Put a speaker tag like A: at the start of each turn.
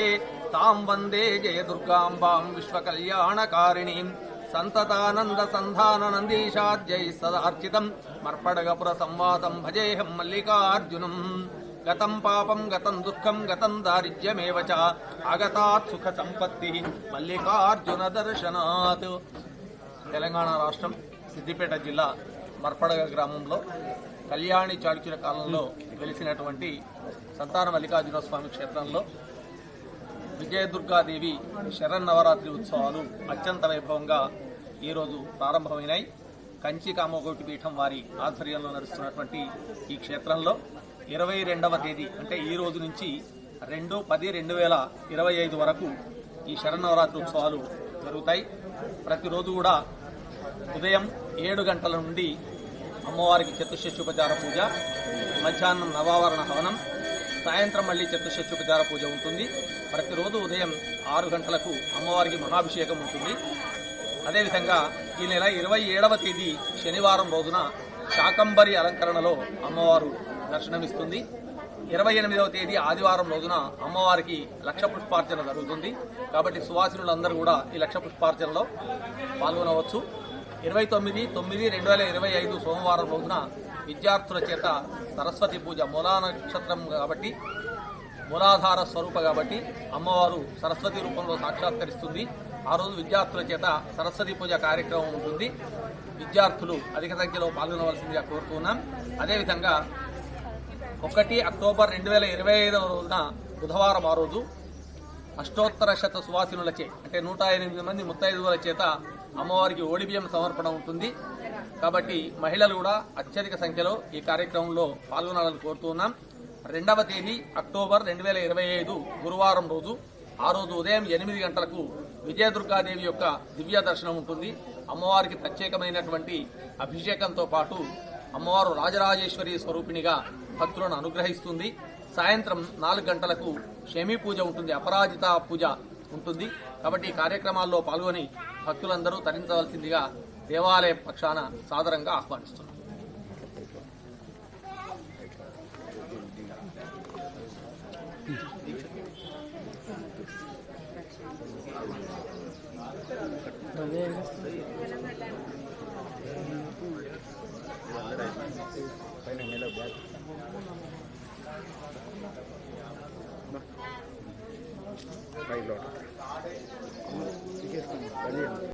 A: శ్రీనిధే తాం వందే జయదుర్గాంబాం విశ్వకళ్యాణకారిణీం సంతతానంద సంధాన నందీశాద్యై సదార్చితం మర్పడగపుర సంవాదం భజేహం మల్లికార్జునం గతం పాపం గతం దుఃఖం గతం దారిద్ర్యమేవ చ ఆగతాత్ సుఖ సంపత్తి మల్లికార్జున దర్శనాత్ తెలంగాణ రాష్ట్రం సిద్దిపేట జిల్లా మర్పడగ గ్రామంలో కళ్యాణి చాళుక్యుల కాలంలో వెలిసినటువంటి సంతాన మల్లికార్జున స్వామి క్షేత్రంలో విజయదుర్గాదేవి శరన్నవరాత్రి ఉత్సవాలు అత్యంత వైభవంగా ఈరోజు ప్రారంభమైనాయి. కంచి కామకోటి పీఠం వారి ఆధ్వర్యంలో నడుస్తున్నటువంటి ఈ క్షేత్రంలో ఇరవై రెండవ తేదీ అంటే ఈ రోజు నుంచి రెండు పది రెండు వేల ఇరవై ఐదు వరకు ఈ శరన్నవరాత్రి ఉత్సవాలు జరుగుతాయి. ప్రతిరోజు కూడా ఉదయం ఏడు గంటల నుండి అమ్మవారికి చతుర్షష్యుపచార పూజ మధ్యాహ్నం నవావరణ హవనం సాయంత్రం మళ్ళీ చతుర్షష్యుపచార పూజ ఉంటుంది. ప్రతిరోజు ఉదయం ఆరు గంటలకు అమ్మవారికి మహాభిషేకం ఉంటుంది. అదేవిధంగా ఈ నెల ఇరవై ఏడవ తేదీ శనివారం రోజున శాకంబరి అలంకరణలో అమ్మవారు దర్శనమిస్తుంది. ఇరవై ఎనిమిదవ తేదీ ఆదివారం రోజున అమ్మవారికి లక్ష పుష్పార్చన జరుగుతుంది. కాబట్టి సువాసినులందరూ కూడా ఈ లక్ష పుష్పార్చనలో పాల్గొనవచ్చు. ఇరవై తొమ్మిది తొమ్మిది రెండు వేల ఇరవై ఐదు సోమవారం రోజున విద్యార్థుల చేత సరస్వతి పూజ మూలా నక్షత్రం కాబట్టి మూలాధార స్వరూప కాబట్టి అమ్మవారు సరస్వతి రూపంలో సాక్షాత్కరిస్తుంది. ఆ రోజు విద్యార్థుల చేత సరస్వతి పూజ కార్యక్రమం ఉంటుంది. విద్యార్థులు అధిక సంఖ్యలో పాల్గొనవలసిందిగా కోరుతున్నాం. అదేవిధంగా ఒకటి అక్టోబర్ రెండు వేల ఇరవై ఐదవ రోజున బుధవారం ఆ రోజు అష్టోత్తర శత సువాసినులచే అంటే నూట ఎనిమిది మంది ముత్తైదువుల చేత అమ్మవారికి ఓడిబియ్యం సమర్పణ ఉంటుంది. కాబట్టి మహిళలు కూడా అత్యధిక సంఖ్యలో ఈ కార్యక్రమంలో పాల్గొనాలని కోరుతున్నాం రెండవ తేదీ అక్టోబర్ రెండు వేల ఇరవై ఐదు గురువారం రోజు. ఆ రోజు ఉదయం ఎనిమిది గంటలకు విజయదుర్గాదేవి యొక్క దివ్య దర్శనం ఉంటుంది. అమ్మవారికి ప్రత్యేకమైనటువంటి అభిషేకంతో పాటు అమ్మవారు రాజరాజేశ్వరి స్వరూపిణిగా భక్తులను అనుగ్రహిస్తుంది. సాయంత్రం నాలుగు గంటలకు షమీ పూజ ఉంటుంది. అపరాజిత పూజ ఉంటుంది. కాబట్టి ఈ కార్యక్రమాల్లో పాల్గొని భక్తులందరూ తరించవలసిందిగా దేవాలయ పక్షాన సాదరంగా ఆహ్వానిస్తున్నారు
B: అదే Taylor. ¿Qué